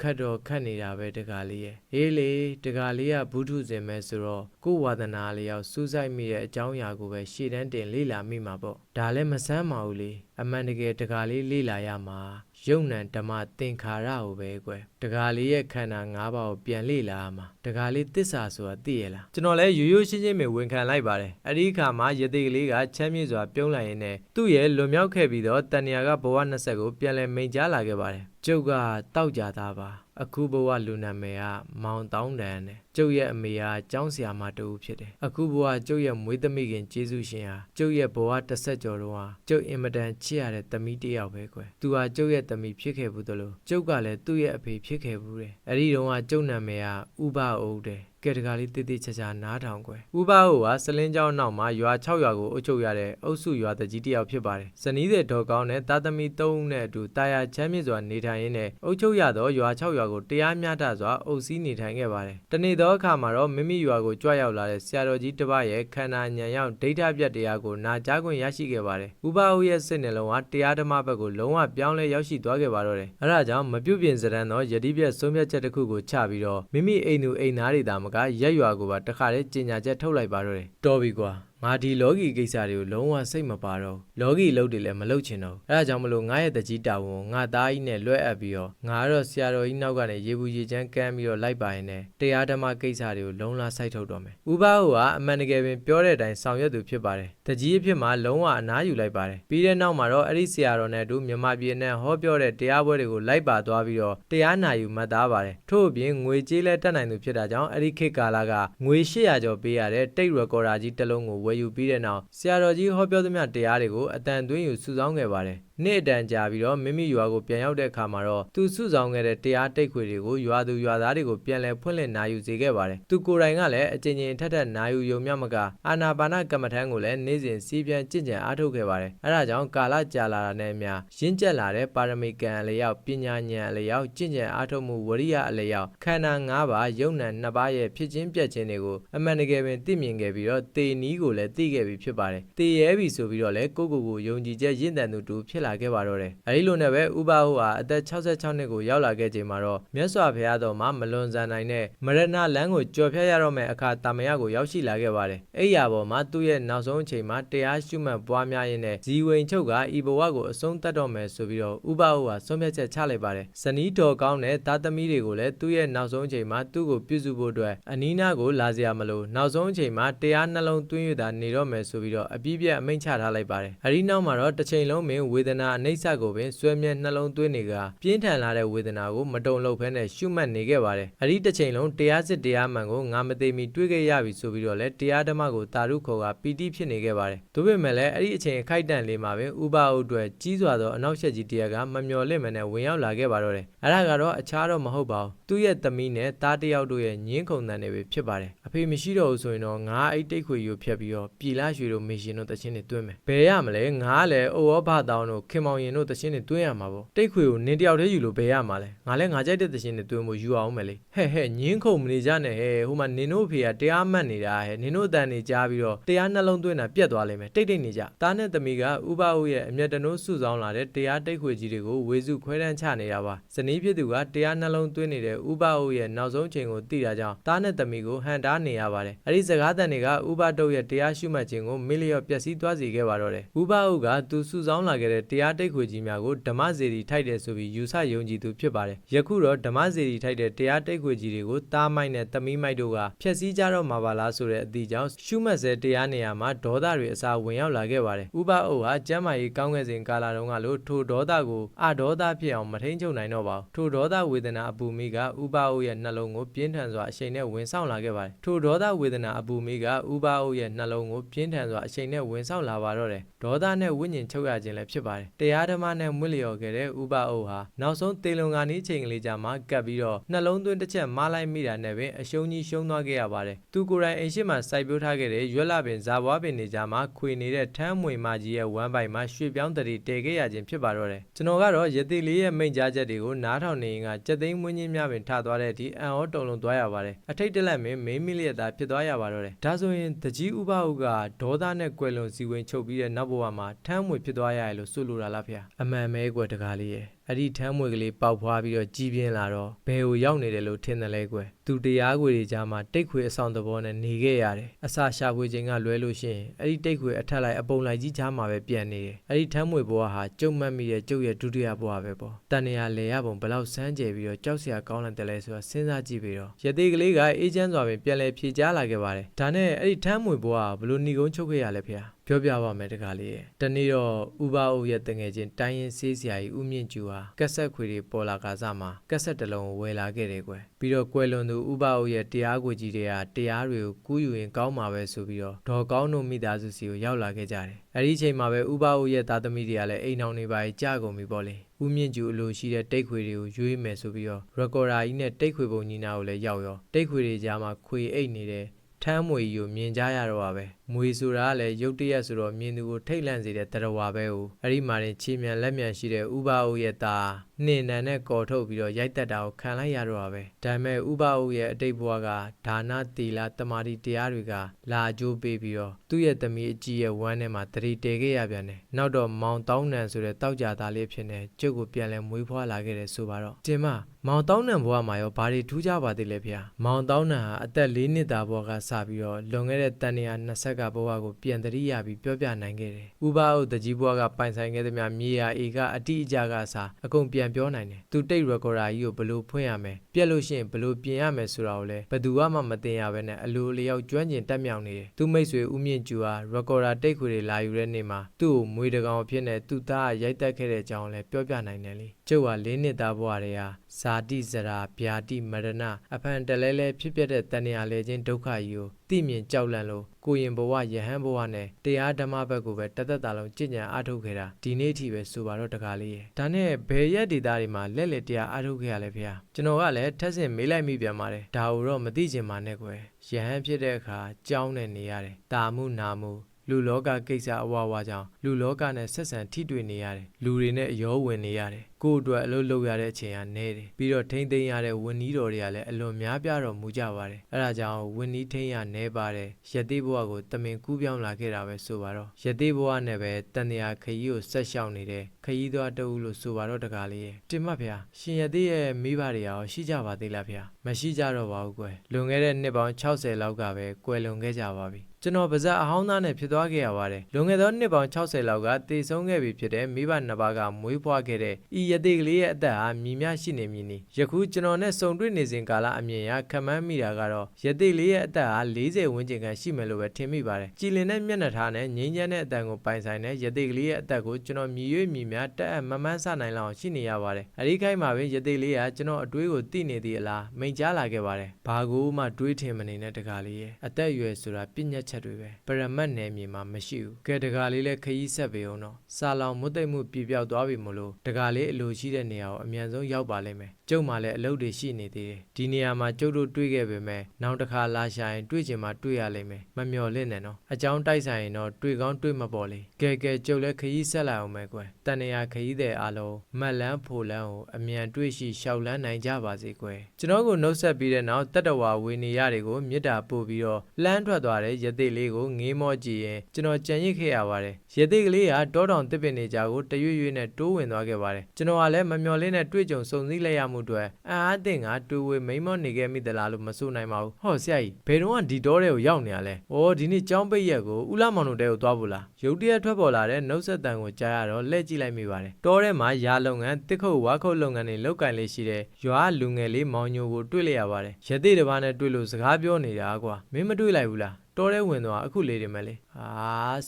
ခတ်တော့ခတ်နေတာပဲတကားလေးရဲ့အေးလေတကားလေးကဘုထုဇင်မဲ့ဆိုတော့ကိုယ်ဝါသနာလေးရောက်စူးစိုက်မိတဲ့အကြောင်းအရာကိုပဲရှေ့တန်းတင်လေ့လာမိမှာပေါ့ဒါလည်းမဆန်းပါဘူးလေအမှန်တကယ်တကားလေးလေ့လာရမှာယုံ nant ဓမ္မသင်္ခါရကိုပဲကွယ်တကားလေးရဲ့ခန္ဓာ၅ပါးကိုပြန်လေ့လာရမှာတကားလေးသစ္စာဆိုတာသိရလားကျွန်တော်လည်းရိုးရိုးရှင်းရှင်းပဲဝန်ခံလိုက်ပါတယ်အဲ့ဒီအခါမှာယသိကလေးကချမ်းမြေ့စွာပြုံးလိုက်ရင်းနဲ့သူ့ရဲ့လွန်မြောက်ခဲ့ပြီးတော့တန်နီယာကဘဝနှစ်ဆက်ကိုပြန်လဲမိန်ကြားလာခဲ့ပါတယ်ကျုပ်ကတောက်ကြသားပါ အခုဘဝလူနာမည်ကမောင်တောင်းတန်နဲ့ ကျုပ်ရဲ့အမေကကျောင်းဆရာမတူဖြစ်တယ်အခုဘဝကျုပ်ရဲ့မွေးသမီးခင်ကျေးဇူးရှင်ဟာကျုပ်ရဲ့ဘဝတစ်ဆက်ကျော်တော့ဟာကျုပ်အင်မတန်ချစ်ရတဲ့သမီးတစ်ယောက်ပဲကွယ်သူဟာကျုပ်ရဲ့သမီးဖြစ်ခဲ့ဘူးတလို့ကျုပ်ကလည်းသူ့ရဲ့အဖေဖြစ်ခဲ့ဘူးတဲ့အဲ့ဒီတုန်းကကျုပ်နာမည်ကဥပအုပ်တဲ့ကဲတကားလေးတိတိချာချာနားထောင်ကွယ်ဥပဟုကစလင်းကျောင်းနောက်မှာရွာ6ရွာကိုအုပ်ချုပ်ရတဲ့အုပ်စုရွာတကြီးတစ်ယောက်ဖြစ်ပါတယ်ဇနီးတဲ့ဒေါ်ကောင်းနဲ့သားသမီး3ဦးနဲ့အတူတာယာချမ်းမြေ့စွာနေထိုင်ရင်းနဲ့အုပ်ချုပ်ရသောရွာ6ရွာကိုတရားမျှတစွာအုပ်စီးနေထိုင်ခဲ့ပါတယ်တနေ့သောအခါမှာတော့မိမိရွာကိုကြွရောက်လာတဲ့ဆရာတော်ကြီးတစ်ပါးရဲ့ခန္ဓာညံရောက်ဒိဋ္ဌပြတ်တရားကိုနာကြားခွင့်ရရှိခဲ့ပါတယ်ဥပဟုရဲ့စိတ်နှလုံးဟာတရားဓမ္မဘက်ကိုလုံးဝပြောင်းလဲရောက်ရှိသွားခဲ့ပါတော့တယ်အဲဒါကြောင့်မပြုတ်ပြင်စရန်သောယတိပြတ်ဆုံးဖြတ်ချက်တစ်ခုကိုချပြီးတော့မိမိအိမ်သူအိမ်သားတွေသာမကရက်ရွာကိုပါတခါတည်းကြီးညာချက်ထုတ်လိုက်ပါတော့တယ်တော်ပြီကွာ ငါဒီလောကီကိစ္စတွေကိုလုံးဝစိတ်မပါတော့ဘူးလောကီလုပ်တွေလည်းမလုပ်ချင်တော့ဘူးအဲဒါကြောင့်မလို့ငါရဲ့တကြီးတာဝန်ကိုငါသားကြီးနဲ့လွှဲအပ်ပြီးတော့ငါကတော့ဆရာတော်ကြီးနောက်ကနေရေဘူးရေချမ်းကမ်းပြီးတော့လိုက်ပါရင်လည်းတရားဓမ္မကိစ္စတွေကိုလုံးလာစိုက်ထုတ်တော့မယ်ဥပဟုကအမှန်တကယ်ပင်ပြောတဲ့အတိုင်းဆောင်ရွက်သူဖြစ်ပါတယ်တကြီးအဖြစ်မှာလုံးဝအနားယူလိုက်ပါတယ်ပြီးတဲ့နောက်မှာတော့အဲ့ဒီဆရာတော်နဲ့အတူမြန်မာပြည်နဲ့ဟောပြောတဲ့တရားပွဲတွေကိုလိုက်ပါသွားပြီးတော့တရားနာယူမှတ်သားပါတယ်ထို့အပြင်ငွေကြေးလဲတက်နိုင်သူဖြစ်တာကြောင့်အဲ့ဒီခေတ်ကာလကငွေ800ကျော်ပေးရတဲ့တိတ်ရကော်ဒါကြီးတစ်လုံးကိုဝယ်ယူပြီးတဲ့နောက်ဆရာတော်ကြီးဟောပြောသမျှတရားတွေကိုအတန်သွင်းယူစုဆောင်းခဲ့ပါတယ် နေ့အတန်ကြာပြီးတော့မိမိရွာကိုပြန်ရောက်တဲ့အခါမှာတော့သူစုဆောင်ခဲ့တဲ့တရားတိတ်ခွေတွေကိုရွာသူရွာသားတွေကိုပြန်လည်ဖွင့်လှစ်နာယူစေခဲ့ပါတယ်။သူကိုယ်တိုင်ကလည်းအကြိမ်ကြိမ်ထက်ထက်နာယူယုံမြမကအာနာပါနကမ္မထံကိုလည်းနေ့စဉ်စီးပြန်ကြင့်ကြံအားထုတ်ခဲ့ပါတယ်။အဲဒါကြောင့်ကာလကြာလာတာနဲ့အမျှရင့်ကျက်လာတဲ့ပါရမီကံအလျောက်ပညာဉာဏ်အလျောက်ကြင့်ကြံအားထုတ်မှုဝရိယအလျောက်ခန္ဓာ၅ပါးယုံ nant နှစ်ပါးရဲ့ဖြစ်ချင်းပြက်ချင်းတွေကိုအမှန်တကယ်ပင်သိမြင်ခဲ့ပြီးတော့တေနီးကိုလည်းသိခဲ့ပြီးဖြစ်ပါတယ်။တေရဲပြီဆိုပြီးတော့လည်းကိုကိုကိုယုံကြည်ချက်ရင့်တန်သူတူဖြစ်လာခဲ့ပါတော့တယ်။အဲဒီလိုနဲ့ပဲဥပဟုဟာအသက်66နှစ်ကိုရောက်လာခဲ့ချိန်မှာတော့မြတ်စွာဘုရားတော်မှာမလွန်ဆန်နိုင်တဲ့မရဏလမ်းကိုကြော်ဖြတ်ရတော့မယ့်အခါတာမယကိုရောက်ရှိလာခဲ့ပါတယ်။အဲ့ရပေါ်မှာသူ့ရဲ့နောက်ဆုံးအချိန်မှာတရားရှုမှတ်ပွားများရင်းနဲ့ဇီဝင်ချုပ်ကဤဘဝကိုအဆုံးသတ်တော့မယ်ဆိုပြီးတော့ဥပဟုဟာဆုံးဖြတ်ချက်ချလိုက်ပါတယ်။ဇနီးတော်ကောင်းတဲ့သားသမီးတွေကိုလည်းသူ့ရဲ့နောက်ဆုံးအချိန်မှာသူ့ကိုပြုစုဖို့အတွက်အနီးနားကိုလာစရာမလိုနောက်ဆုံးအချိန်မှာတရားနှလုံးသွင်းရတာနေတော့မယ်ဆိုပြီးတော့အပြည့်ပြတ်အမိန့်ချထားလိုက်ပါတယ်။အဲဒီနောက်မှာတော့တစ်ချိန်လုံးမင်းဝေဒနာအနိစ္စကိုပင်ဆွဲမြဲနှလုံးသွင်းနေကပြင်းထန်လာတဲ့ဝေဒနာကိုမတုံလို့ဖဲနဲ့ရှုမှတ်နေခဲ့ပါတယ်အဲ့ဒီတစ်ချိန်လုံးတရားစစ်တရားမှန်ကိုငါမသိမီတွေးခဲ့ရပြီဆိုပြီးတော့လဲတရားဓမ္မကိုတာရုခေါ်ကပီတိဖြစ်နေခဲ့ပါတယ်ဒါပေမဲ့လည်းအဲ့ဒီအချိန်အခိုက်အတန့်လေးမှာပဲဥပအုပ်အတွက်ကြီးစွာသောအနောက်ရှက်ကြီးတရားကမမျော်လင့်မနဲ့ဝင်ရောက်လာခဲ့ပါတော့တယ်အဲ့ဒါကတော့အခြားတော့မဟုတ်ပါဘူးသူ့ရဲ့သမီးနဲ့သားတစ်ယောက်တို့ရဲ့ညင်းခုန်တန်တွေပဲဖြစ်ပါတယ်အဖေမရှိတော့ဘူးဆိုရင်တော့ငါအဲ့တိတ်ခွေယူဖြတ်ပြီးတော့ပြည်လာရွှေတို့မေရှင်တို့တချင်းတွေတွင်းမယ်ဘယ်ရမလဲငါကလည်းအိုရောဘတောင်းတို့ခင်မောင်ရင်တို့တချင်းတွေတွင်းရမှာပေါ့တိတ်ခွေကိုနင်းတယောက်တည်းယူလို့ဘယ်ရမှာလဲငါလည်းငါကြိုက်တဲ့တချင်းတွေတွင်းဖို့ယူအောင်မယ်လေဟဲ့ဟဲ့ညင်းခုန်မနေကြနဲ့ဟဲ့ဟိုမှာနင်တို့အဖေကတရားမှတ်နေတာဟဲ့နင်တို့အတန်နေကြားပြီးတော့တရားနှလုံးသွင်းတာပြက်သွားလိမ့်မယ်တိတ်တိတ်နေကြတားနဲ့သမီးကဥပအုပ်ရဲ့အမျက်တနိုးစုဆောင်လာတဲ့တရားတိတ်ခွေကြီးတွေကိုဝေစုခွဲတန်းချနေတာပါဇနီးဖြစ်သူကတရားနှလုံးသွင်းနေတဲ့ဥပအုပ်ရဲ့နောက်ဆုံးချိန်ကိုသိတာကြောင့်တားနဲ့သမီးကိုဟန်တားနေရပါတယ်အဲ့ဒီစကားတန်တွေကဥပတုတ်ရဲ့တရားရှုမှတ်ခြင်းကိုမိလျော့ပျက်စီးသွားစေခဲ့ပါတော့တယ်ဥပအုပ်ကသူစုဆောင်လာခဲ့တဲ့တရားတိတ်ခွေကြီးများကိုဓမ္မစေတီထိုက်တယ်ဆိုပြီးယူဆယုံကြည်သူဖြစ်ပါတယ်ယခုတော့ဓမ္မစေတီထိုက်တဲ့တရားတိတ်ခွေကြီးတွေကိုတားမိုက်နဲ့သမီးမိုက်တို့ကဖျက်ဆီးကြတော့မှာပါလားဆိုတဲ့အသည့်ကြောင့်ရှုမှတ်စေတရားနေရာမှာဒေါသတွေအစာဝင်ရောက်လာခဲ့ပါတယ်ဥပအုပ်ဟာကျမ်းမာရေးကောင်းခဲ့စဉ်ကာလတုန်းကလို့ထိုဒေါသကိုအဒေါသဖြစ်အောင်မထိန်ချုပ်နိုင်တော့ပါဘူးထိုဒေါသဝေဒနာအပူမိကဥပအုပ်ရဲ့နှလုံးကိုပြင်းထန်စွာအရှိန်နဲ့ဝင်ဆောင်လာခဲ့ပါတယ်ထိုဒေါသဝေဒနာအပူမိကဥပအုပ်ရဲ့နှလုံးကိုပြင်းထန်စွာအရှိန်နဲ့ဝင်ဆောင်လာပါတော့တယ်ဒေါသနဲ့ဝိညာဉ်ချုပ်ရခြင်းလည်းဖြစ်ပါတယ်တရားဓမ္မနဲ့မွေ့လျော်ခဲ့တဲ့ဥပအုပ်ဟာနောက်ဆုံးတေလုံကနေချိန်ကလေးကြာမှကပ်ပြီးတော့နှလုံးသွင်းတစ်ချက်မားလိုက်မိတာနဲ့ပင်အရှုံးကြီးရှုံးသွားခဲ့ရပါတယ်သူကိုယ်တိုင်အိမ်ရှိမှစိုက်ပျိုးထားခဲ့တဲ့ရွက်လပင်ဇာဘွားပင်တွေကြားမှာခွေနေတဲ့ထမ်းမွေမကြီးရဲ့ဝမ်းပိုက်မှာရွှေပြောင်းတရီတည်ခဲ့ရခြင်းဖြစ်ပါတော့တယ်ကျွန်တော်ကတော့ရတိလေးရဲ့မိန့်ကြားချက်တွေကိုနားထောင်နေရင်ကကြက်သိန်းမွင်းကြီးများပင်ထသွားတဲ့အထိအံ့ဩတုန်လှုပ်သွားရပါတယ်အထိတ်တလက်မင်းမင်းမိလျက်သားဖြစ်သွားရပါတော့တယ်ဒါဆိုရင်တကြီးဥပဥကဒေါသနဲ့ကွယ်လွန်စီဝင်ချုပ်ပြီးတဲ့နောက်ဘဝမှာထမ်းမွေဖြစ်သွားရရလို့ဆိုလိုတာလားဖေအမှန်ပဲကွယ်တကားလေးရဲ့ အဲ့ဒီထမ်းမွေကလေးပေါက်ဖွားပြီးတော့ကြီးပြင်းလာတော့ဘယ်ကိုရောက်နေတယ်လို့ထင်တယ်လဲကွယ်သူတရားခွေတွေကြားမှာတိတ်ခွေအဆောင်သဘောနဲ့နေခဲ့ရတယ်အစာရှာဖွေခြင်းကလွဲလို့ရှိရင်အဲ့ဒီတိတ်ခွေအထက်လိုက်အပုံလိုက်ကြီးကြားမှာပဲပြန်နေတယ်အဲ့ဒီထမ်းမွေဘဝဟာကျုံမှတ်မိတဲ့ကျုပ်ရဲ့ဒုတိယဘဝပဲပေါ့တန်နေရလေရပုံဘလောက်စမ်းကြယ်ပြီးတော့ကြောက်စရာကောင်းတယ်လဲဆိုတာစဉ်းစားကြည့်ပြီးတော့ရသေးကလေးကအေးချမ်းစွာပင်ပြန်လဲဖြေကြားလာခဲ့ပါတယ်ဒါနဲ့အဲ့ဒီထမ်းမွေဘဝကဘလို့ဏီကုန်းချုပ်ခဲ့ရလဲဖေဟာပြောပြပါမယ်တကားလေးရဲ့တနေ့တော့ဥပအုပ်ရဲ့တငယ်ချင်းတိုင်းရင်ဆေးဆရာကြီးဦးမြင့်ကျူဟာကက်ဆက်ခွေတွေပေါ်လာကားစားမှာကက်ဆက်တစ်လုံးကိုဝယ်လာခဲ့တယ်ကွယ်ပြီးတော့ကွယ်လွန်သူဥပအုပ်ရဲ့တရားကိုကြီးတွေကတရားတွေကိုကူးယူရင်ကောင်းမှာပဲဆိုပြီးတော့ဒေါ်ကောင်းတို့မိသားစုစီကိုရောက်လာခဲ့ကြတယ်အဲ့ဒီအချိန်မှာပဲဥပအုပ်ရဲ့သားသမီးတွေကလည်းအိမ်အောင်နေပါကြာကုန်ပြီပေါ့လေဦးမြင့်ကျူအလိုရှိတဲ့တိတ်ခွေတွေကိုရွေးမယ်ဆိုပြီးတော့ရကော်ရာကြီးနဲ့တိတ်ခွေပုံညီနာကိုလည်းရောက်ရောတိတ်ခွေတွေကြားမှာခွေအိတ်နေတဲ့ထမ်းမွေကြီးကိုမြင်ကြရတော့ပါပဲ မွေဆိုတာကလည်းရုတ်တရက်ဆိုတော့မြင်သူကိုထိတ်လန့်စေတဲ့တရဝါပဲဟိုအဲ့ဒီမှာရင်ချီမြန်လက်မြန်ရှိတဲ့ဥပအုပ်ရဲ့သားနှင်နံနဲ့ကော်ထုတ်ပြီးတော့ရိုက်တက်တာကိုခံလိုက်ရတော့ပါပဲဒါပေမဲ့ဥပအုပ်ရဲ့အတိတ်ဘဝကဒါနသီလတမာတိတရားတွေကလာအကျိုးပေးပြီးတော့သူ့ရဲ့သမီးအကြီးရဲ့ဝမ်းထဲမှာတရီတဲခဲ့ရပြန်တယ်နောက်တော့မောင်တောင်းနံဆိုတဲ့တောက်ကြသားလေးဖြစ်နေကျုပ်ကိုပြန်လဲမွေးဖွားလာခဲ့တယ်ဆိုပါတော့တင်မမောင်တောင်းနံဘဝမှာရောဘာတွေထူးခြားပါသေးလဲဖေ။မောင်တောင်းနံဟာအသက်၄နှစ်သားဘဝကစပြီးတော့လွန်ခဲ့တဲ့တန်ရာ20ကဘဝကိုပြန်တရိရပြီးပြောပြနိုင်ခဲ့တယ်။ဥပအုပ်တကြီးဘဝကပိုင်ဆိုင်ခဲ့သမျှမြေယာအေကအတိအကျကစားအကုန်ပြန်ပြောနိုင်တယ်။သူတိတ်ရကော်ရာကြီးကိုဘလို့ဖွင့်ရမယ်။ပြက်လို့ရှိရင်ဘလို့ပြင်ရမယ်ဆိုတာကိုလည်းဘယ်သူမှမသိရဘဲနဲ့အလိုအလျောက်ကျွမ်းကျင်တက်မြောင်နေတယ်။သူမိတ်ဆွေဦးမြင့်ကျူဟာရကော်ရာတိတ်ခွေတွေလာယူတဲ့နေ့မှာသူ့ကိုမွေတကောင်အဖြစ်နဲ့သူ့သားရိုက်တက်ခဲ့တဲ့အကြောင်းလည်းပြောပြနိုင်တယ်လေ။ကျုပ်ဟာ၄နှစ်သားဘဝတွေဟာဇာတိဇရာဗျာတိမရဏအဖန်တလဲလဲဖြစ်ပျက်တဲ့တဏှာလေချင်းဒုက္ခကြီးကိုသိမြင်ကြောက်လန့်လို့ကိုရင်ဘဝယဟန်ဘဝနဲ့တရားဓမ္မဘက်ကိုပဲတသက်တာလုံးကြည်ညံအားထုတ်ခဲ့တာဒီနေ့ထိပဲဆိုပါတော့တကားလေးရဲ့ဒါနဲ့ဘယ်ရက်ဒေတာတွေမှာလက်လက်တရားအားထုတ်ခဲ့ရလဲဖေ။ကျွန်တော်ကလည်းထက်ဆင့်မေးလိုက်မိပြန်ပါတယ်ဒါကိုတော့မသိချင်ပါနဲ့ကွယ်ယဟန်ဖြစ်တဲ့အခါကြောင်းနဲ့နေရတယ်တာမှုနာမှု လူလောကကိစ္စအဝဝကြောင့်လူလောကနဲ့ဆက်ဆံထိတွေ့နေရတယ်လူတွေနဲ့အရောဝင်နေရတယ်ကိုယ့်အတွက်အလုပ်လုပ်ရတဲ့အချိန်ကနည်းတယ်ပြီးတော့ထိမ့်သိမ်းရတဲ့ဝန်နီးတော်တွေကလည်းအလွန်များပြားတော်မူကြပါတယ်အဲဒါကြောင့်ဝန်နီးထိမ့်ရနည်းပါတယ်ရသေးဘဝကိုတမင်ကူးပြောင်းလာခဲ့တာပဲဆိုပါတော့ရသေးဘဝနဲ့ပဲတန်တရာခရီးကိုဆက်လျှောက်နေတဲ့ခရီးသွားတအုပ်လို့ဆိုပါတော့တကားလေးရဲ့တင်မဗျာရှင်ရသေးရဲ့မိဘတွေရောရှိကြပါသေးလားဗျာမရှိကြတော့ပါဘူးကွယ်လွန်ခဲ့တဲ့နှစ်ပေါင်း60လောက်ကပဲကွယ်လွန်ခဲ့ကြပါပြီ ကျွန်တော်ပါဇက်အဟောင်းသားနဲ့ဖြစ်သွားခဲ့ရပါတယ်လွန်ခဲ့သောနှစ်ပေါင်း60လောက်ကတည်ဆုံးခဲ့ပြီဖြစ်တဲ့မိဘနှစ်ပါးကမွေးဖွားခဲ့တဲ့ဤရသေးကလေးရဲ့အသက်ဟာမြည်များရှိနေမည်နီယခုကျွန်တော်နဲ့စုံတွေ့နေစဉ်ကာလအမြင်အရခံမှန်းမိတာကတော့ရသေးလေးရဲ့အသက်ဟာ40ဝန်းကျင်ခန့်ရှိမယ်လို့ပဲထင်မိပါတယ်ကြည်လင်တဲ့မျက်နှာထားနဲ့ငြိမ်းချမ်းတဲ့အတန်ကိုပိုင်ဆိုင်တဲ့ရသေးကလေးရဲ့အသက်ကိုကျွန်တော်မြည်၍မြည်များများတက်အပ်မမှန်းဆနိုင်လောက်အောင်ရှိနေရပါတယ်။အဲဒီခိုက်မှာပဲရသေးလေးကကျွန်တော်အတွေးကိုသိနေသည်အလားမိန်ကြားလာခဲ့ပါတယ်။ဘာကူမှတွေးထင်မနေတဲ့တကားလေးရဲ့အသက်အရွယ်ဆိုတာပြည့်ညက်ချက်တွေပဲပရမတ်နယ်မြေမှာမရှိဘူး။ကဲတကားလေးလည်းခရီးဆက်ပေအောင်တော့စာလောင်မွတ်သိမ့်မှုပြပြောက်သွားပြီမလို့တကားလေးအလိုရှိတဲ့နေရာကိုအမြန်ဆုံးရောက်ပါလိမ့်မယ်။ ကျုပ်မှလည်းအလုပ်တွေရှိနေသေးတယ်။ဒီနေရာမှာကျုပ်တို့တွေးခဲ့ပေမဲ့နောက်တစ်ခါလာရှာရင်တွေးချင်မှတွေးရလိမ့်မယ်။မမျော်လင့်နဲ့နော်။အကြောင်းတိုက်ဆိုင်ရင်တော့တွေးကောင်းတွေးမပေါ်လေ။ကဲကဲကျုပ်လည်းခရီးဆက်လိုက်အောင်မယ်ကွယ်။တန်နေရာခရီးတဲ့အားလုံးမက်လန်းဖိုလန်းကိုအမြန်တွေးရှိရှောက်လန်းနိုင်ကြပါစေကွယ်။ကျွန်တော်ကိုနှုတ်ဆက်ပြီးတဲ့နောက်တတ္တဝါဝေနေရတွေကိုမေတ္တာပို့ပြီးတော့လှမ်းထွက်သွားတဲ့ရသေးလေးကိုငေးမောကြည့်ရင်ကျွန်တော်ကြံရစ်ခဲ့ရပါတယ်။ရသေးကလေးကတောတောင်တစ်ပင်နေကြကိုတရွရွနဲ့တိုးဝင်သွားခဲ့ပါတယ်။ကျွန်တော်ကလည်းမမျော်လင့်တဲ့တွေ့ကြုံစုံစည်းလိုက်ရမှုအတွက်အံ့အားသင့်ကတူဝေမိမ့်မောနေခဲ့မိသလားလို့မဆိုနိုင်ပါဘူး။ဟောဆရာကြီးဘယ်တော့ဒီတောထဲကိုရောက်နေရလဲ။အော်ဒီနေ့ကျောင်းပိတ်ရက်ကိုဥလာမောင်တို့တဲကိုသွားဖို့လား။ရုတ်တရက်ထွက်ပေါ်လာတဲ့နှုတ်ဆက်တန်ကိုကြားရတော့လှည့်ကြည့်လိုက်မိပါတယ်။တောထဲမှာရာလုပ်ငန်းတစ်ခုတ်ဝါခုတ်လုပ်ငန်းတွေလုပ်ကင်လေးရှိတဲ့ရွာလူငယ်လေးမောင်ညိုကိုတွေ့လိုက်ရပါတယ်။ရသေးတစ်ပါးနဲ့တွေ့လို့စကားပြောနေတာကွာ။မင်းမတွေ့လိုက်ဘူးလား။ တော်တဲ့ဝင်သွားအခုလေးတွေမယ်လေအာ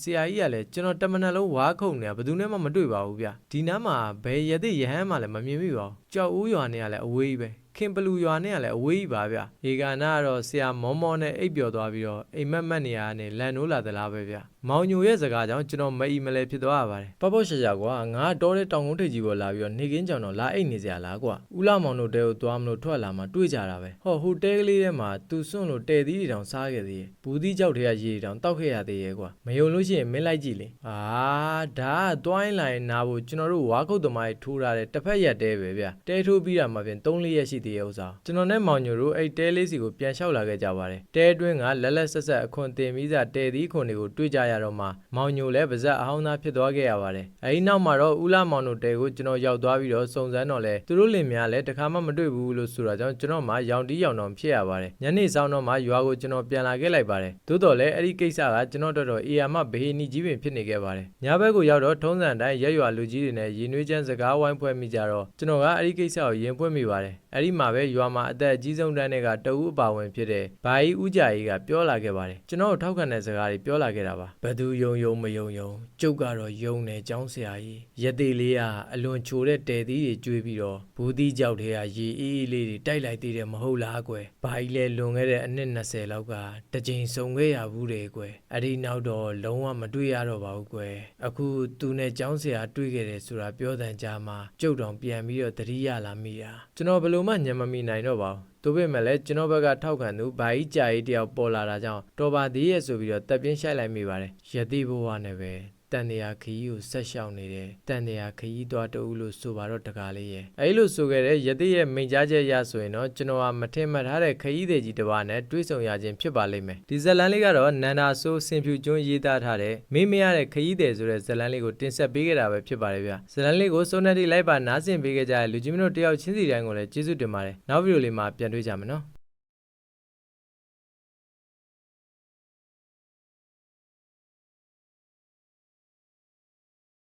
ဆရာကြီးကလည်းကျွန်တော်တမနက်လုံးဝါခုန်နေတာဘယ်သူနဲ့မှမတွေ့ပါဘူးဗျဒီနားမှာဘယ်ရသေးရဟန်းမှလည်းမမြင်မိပါဘူးကြောက်ဦးရွာနဲ့ကလည်းအဝေးကြီးပဲ ခင်ပလူရွာနဲ့ကလည်းအဝေးကြီးပါဗျဧကနာကတော့ဆရာမောမောနဲ့အိပ်ပျော်သွားပြီးတော့အိမ်မက်မက်နေရနဲ့လန်နိုးလာသလားပဲဗျမောင်ညိုရဲ့စကားကြောင့်ကျွန်တော်မအီမလဲဖြစ်သွားရပါတယ်ပပော့ရှာရှာကွာငါတော်တဲ့တောင်ကုန်းထိပ်ကြီးပေါ်လာပြီးတော့နေကင်းကြောင်တော့လာအိတ်နေစရာလားကွာဦးလာမောင်တို့တဲကိုသွားမလို့ထွက်လာမှတွေ့ကြတာပဲဟောဟိုတဲကလေးထဲမှာသူစွန့်လို့တဲသီးတွေတောင်စားခဲ့သေးရဲ့ဘူးသီးကြောက်တွေကရေတောင်တောက်ခဲ့ရသေးရဲ့ကွာမယုံလို့ရှိရင်မင်းလိုက်ကြည့်လေအာဒါကတွိုင်းလိုက်နာဖို့ကျွန်တော်တို့ဝါခုတ်သမားကြီးထိုးထားတဲ့တစ်ဖက်ရက်တဲပဲဗျတဲထိုးပြီးတာမှပြင်3-4ရက်ရှိသေးရဲ့ဥစားကျွန်တော်နဲ့မောင်ညိုတို့အဲ့တဲလေးစီကိုပြန်လျှောက်လာခဲ့ကြပါတယ်တဲအတွင်းကလက်လက်ဆက်ဆက်အခွန်တင်ပြီးစားတဲသီးခွန်တွေကိုတွေ့ကြရတော့မှမောင်ညိုလည်းပါဇက်အဟောင်းသားဖြစ်သွားခဲ့ရပါတယ်အဲဒီနောက်မှာတော့ဦးလာမောင်တို့တဲကိုကျွန်တော်ရောက်သွားပြီးတော့စုံစမ်းတော့လဲသူတို့လင်များလည်းတခါမှမတွေ့ဘူးလို့ဆိုတာကြောင့်ကျွန်တော်မှရောင်တီးရောင်တောင်ဖြစ်ရပါတယ်ညနေဆောင်တော့မှရွာကိုကျွန်တော်ပြန်လာခဲ့လိုက်ပါတယ်သို့တော်လည်းအဲ့ဒီကိစ္စကကျွန်တော်တော်တော်အေယာမဘေဟီနီကြီးပင်ဖြစ်နေခဲ့ပါတယ်ညဘက်ကိုရောက်တော့ထုံးစံတိုင်းရက်ရွာလူကြီးတွေနဲ့ရည်နွေးချမ်းစကားဝိုင်းဖွဲ့မိကြတော့ကျွန်တော်ကအဲ့ဒီကိစ္စကိုရင်ဖွင့်မိပါတယ်အဲ့ဒီမှာပဲရွာမှာအသက်အကြီးဆုံးတန်းတွေကတအူးအပါဝင်ဖြစ်တဲ့ဘာကြီးဦးကြကြီးကပြောလာခဲ့ပါတယ်ကျွန်တော်ထောက်ခံတဲ့စကားတွေပြောလာခဲ့တာပါဘသူယုံယုံမယုံယုံကျုပ်ကတော့ယုံတယ်ចောင်းဆရာကြီးရသေးလေးကအလွန်ချိုတဲ့တဲသီးတွေကျွေးပြီးတော့ဘူးသီးကြောက်ထဲကရေအေးအေးလေးတွေတိုက်လိုက်သေးတယ်မဟုတ်လားကွယ်ဘာကြီးလဲလွန်ခဲ့တဲ့အနှစ်20လောက်ကတစ်ကြိမ်စုံခဲ့ရဘူးတယ်ကွယ်အဲ့ဒီနောက်တော့လုံးဝမတွေ့ရတော့ပါဘူးကွယ်အခုသူနဲ့ចောင်းဆရာတွေ့ခဲ့တယ်ဆိုတာပြောတဲ့ကြားမှာကျုပ်တောင်ပြန်ပြီးတော့သတိရလာမိတာကျွန်တော်ဘယ်လို့မှညံမမိနိုင်တော့ပါဘူးတို့ပေမဲ့လည်းကျွန်တော်ဘက်ကထောက်ခံသူဘာကြီးကြာကြီးတယောက်ပေါ်လာတာကြောင့်တော်ပါသေးရဲ့ဆိုပြီးတော့တက်ပြင်းရှိုက်လိုက်မိပါတယ်ရတိဘဝနဲ့ပဲ တန်တရာခရီးကိုဆက်ရှောင်နေတယ်တန်တရာခရီးသွားတူလို့ဆိုပါတော့တကားလေးရဲ့အဲဒီလိုဆိုခဲ့တဲ့ရတိရဲ့မိန်ကြားချက်ရဆိုရင်တော့ကျွန်တော်ကမထင်မှတ်ထားတဲ့ခရီးသည်ကြီးတစ်ပါးနဲ့တွေ့ဆုံရခြင်းဖြစ်ပါလိမ့်မယ်ဒီဇလန်လေးကတော့နန္ဒာဆိုးစင်ဖြူကျွန်းရေးသားထားတဲ့မေးမရတဲ့ခရီးသည်ဆိုတဲ့ဇလန်လေးကိုတင်ဆက်ပေးခဲ့တာပဲဖြစ်ပါတယ်ဗျဇလန်လေးကိုစိုးနေတိလိုက်ပါနားဆင်ပေးခဲ့ကြတဲ့လူကြီးမတို့တယောက်ချင်းစီတိုင်းကိုလည်းကျေးဇူးတင်ပါတယ်နောက်ဗီဒီယိုလေးမှာပြန်တွေ့ကြမယ်နော်